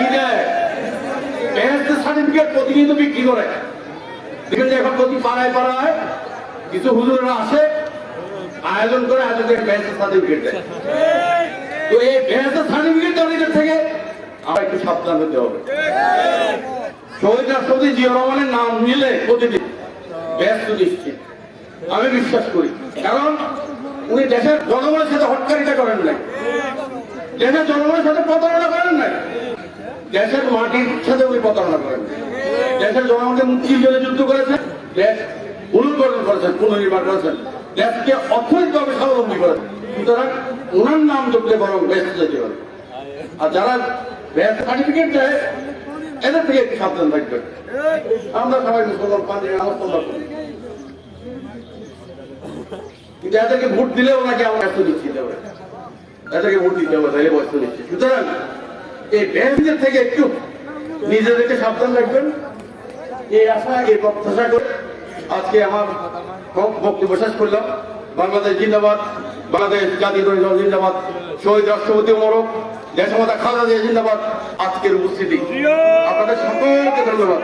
কি দেয় সার্টিফিকেট বিক্রি করে। এখন প্রতি পাড়ায় পাড়ায় কিছু হুজুরেরা আসে, আয়োজন করে আয়োজনের সার্টিফিকেট দেয়। তো এই সার্টিফিকেট থেকে আমরা একটু সাবধান হতে হবে। শহীদ রাষ্ট্রপতি জিয়া রহমানের নাম নিলে প্রতিদিন ব্যস্ত নিশ্চিত। আমি বিশ্বাস করি। কারণ উনি দেশের জনগণের সাথে হটকারিতা করেন নাই। দেশের জনগণের সাথে প্রতারণা করেন নাই। দেশের মাটির সাথে উনি প্রতারণা করেন। দেশের জনগণকে মুক্তির জন্য যুদ্ধ করেছেন, দেশ পুনর্গঠন করেছেন, পুনর্নির্মাণ করেছেন, দেশকে অর্থনৈতিকভাবে স্বাবলম্বী করেছেন। সুতরাং ওনার নাম যোগলে বরং ব্যস্ত যেতে পারে। আর যারা ব্যাস সার্টিফিকেট দেয়, এদের থেকে একটু সাবধান থাকবেন আমরা সবাই মুসলমান পাঞ্জি নামাজ তোমরা কিন্তু এদেরকে ভোট দিলেও নাকি আমরা ব্যস্ত দেবে এদেরকে ভোট দিতে হবে তাহলে ব্যস্ত দিচ্ছি। সুতরাং এই ব্যাংকের থেকে একটু নিজেদেরকে সাবধান রাখবেন। এই আশা, এই প্রত্যাশা করে আজকে আমার বক্তব্য শেষ করলাম। বাংলাদেশ জিন্দাবাদ, বাংলাদেশ জাতীয় দল জিন্দাবাদ, শহীদ রাষ্ট্রপতি মোরক দেশমাতা খালেদা জিয়া জিন্দাবাদ, আজকের উপস্থিতি। আপনাদের সকলকে ধন্যবাদ।